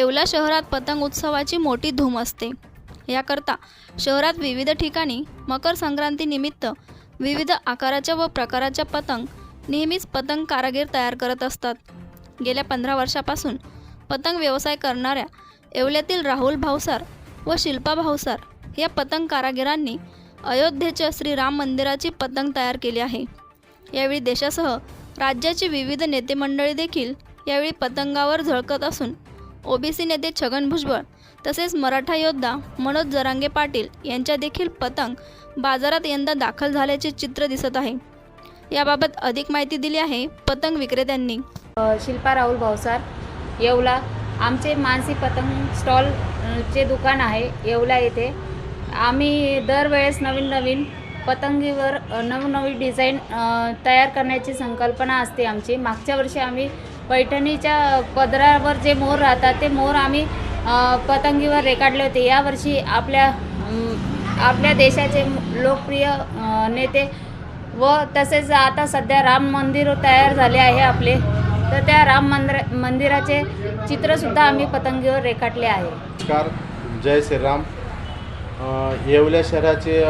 येवला शहरात पतंग उत्सवाची मोठी धूम असते. याकरता शहरात विविध ठिकाणी मकर संक्रांतीनिमित्त विविध आकाराच्या व प्रकाराच्या पतंग नेहमीच पतंग कारागीर तयार करत असतात. गेल्या पंधरा वर्षापासून पतंग व्यवसाय करणाऱ्या येवल्यातील राहुल भावसार व शिल्पा भावसार या पतंग कारागिरांनी अयोध्येच्या श्रीराम मंदिराची पतंग तयार केली आहे. यावेळी देशासह राज्याची विविध नेतेमंडळी देखील यावेळी पतंगावर झळकत असून ओबीसी नेते छगन भुजबळ तसेच मराठा योद्धा मनोज जरांगे पाटील यांच्या देखील पतंग बाजारात यंदा दाखल झाल्याचे चित्र दिसत आहे. याबाबत अधिक माहिती दिली आहे पतंग विक्रेत्यांनी. शिल्पा राहुल भावसार येवला आमचे मानसी पतंग स्टॉल चे दुकान आहे येवला येथे. आम्ही दरवेळेस नवीन नवीन पतंगीवर नवनवी नवनवीन डिझाईन तयार करण्याची संकल्पना असते आमची. मागच्या वर्षी आम्ही पैठणीच्या पदरावर जे मोर राहतात ते मोर आम्ही पतंगीवर रेखाटले होते. यावर्षी आपल्या आपल्या देशाचे लोकप्रिय नेते व तसेच आता सध्या राम मंदिर तयार झाले आहे आपले. तर त्या राम मंदिर मंदिराचे चित्रसुद्धा आम्ही पतंगीवर रेखाटले आहे. नमस्कार. जय श्रीराम. येवल्या शहराचे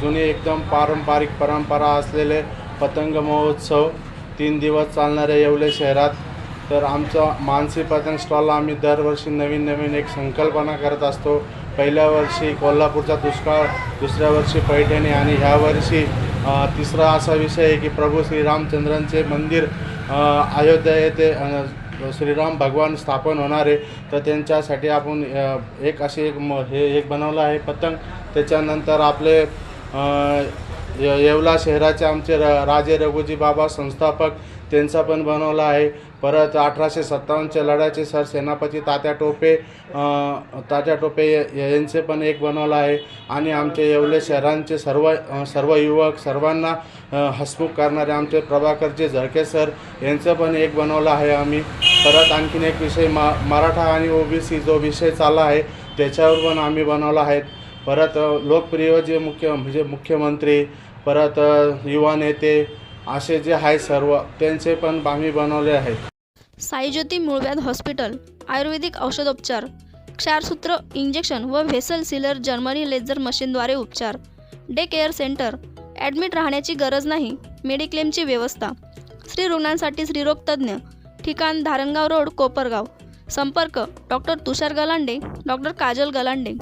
जुने एकदम पारंपरिक परंपरा असलेले पतंग महोत्सव तीन दिवस चालणाऱ्या येवले शहरात तर आमचा मानसी पतंग स्टॉलला आम्ही दरवर्षी नवीन नवीन एक संकल्पना करत असतो. पहिल्या वर्षी कोल्हापूरचा दुष्काळ दुसऱ्या वर्षी पैठणी आणि ह्या वर्षी तिसरा असा विषय आहे की प्रभू श्रीरामचंद्रांचे मंदिर अयोध्या येथे श्रीराम भगवान स्थापन होणार आहे. तर त्यांच्यासाठी आपण एक असे एक म हे एक बनवलं आहे पतंग. त्याच्यानंतर आपले येवला शहराचे आमचे र राजे रघुजी बाबा संस्थापक त्यांचा पण बनवला आहे. परत अठराशे सत्तावन्नच्या लढ्याचे सर सेनापती तात्या टोपे तात्या टोपे य- यांचे पण एक बनवलं आहे. आणि आमचे येवले शहरांचे सर्व सर्व युवक सर्वांना हसमुख करणारे आमचे प्रभाकरचे झळके सर यांचं पण एक बनवलं आहे आम्ही. परत आणखीन एक विषय मा मराठा आणि ओबीसी जो विषय चालला आहे त्याच्यावर पण आम्ही बनवला आहे. परत लोकप्रिय जे मुख्य म्हणजे मुख्यमंत्री परत युवा नेते असे जे आहे सर्व त्यांचे पण बामी बनवले आहेत. साईज्योती मूळव्याध हॉस्पिटल आयुर्वेदिक औषधोपचार क्षारसूत्र इंजेक्शन व व्हेसल सिलर जर्मनी लेझर मशीनद्वारे उपचार डे केअर सेंटर ॲडमिट राहण्याची गरज नाही मेडिक्लेमची व्यवस्था स्त्री रुग्णांसाठी स्त्रीरोग तज्ज्ञ ठिकाण धारणगाव रोड कोपरगाव संपर्क डॉक्टर तुषार गलांडे डॉक्टर काजल गलांडे.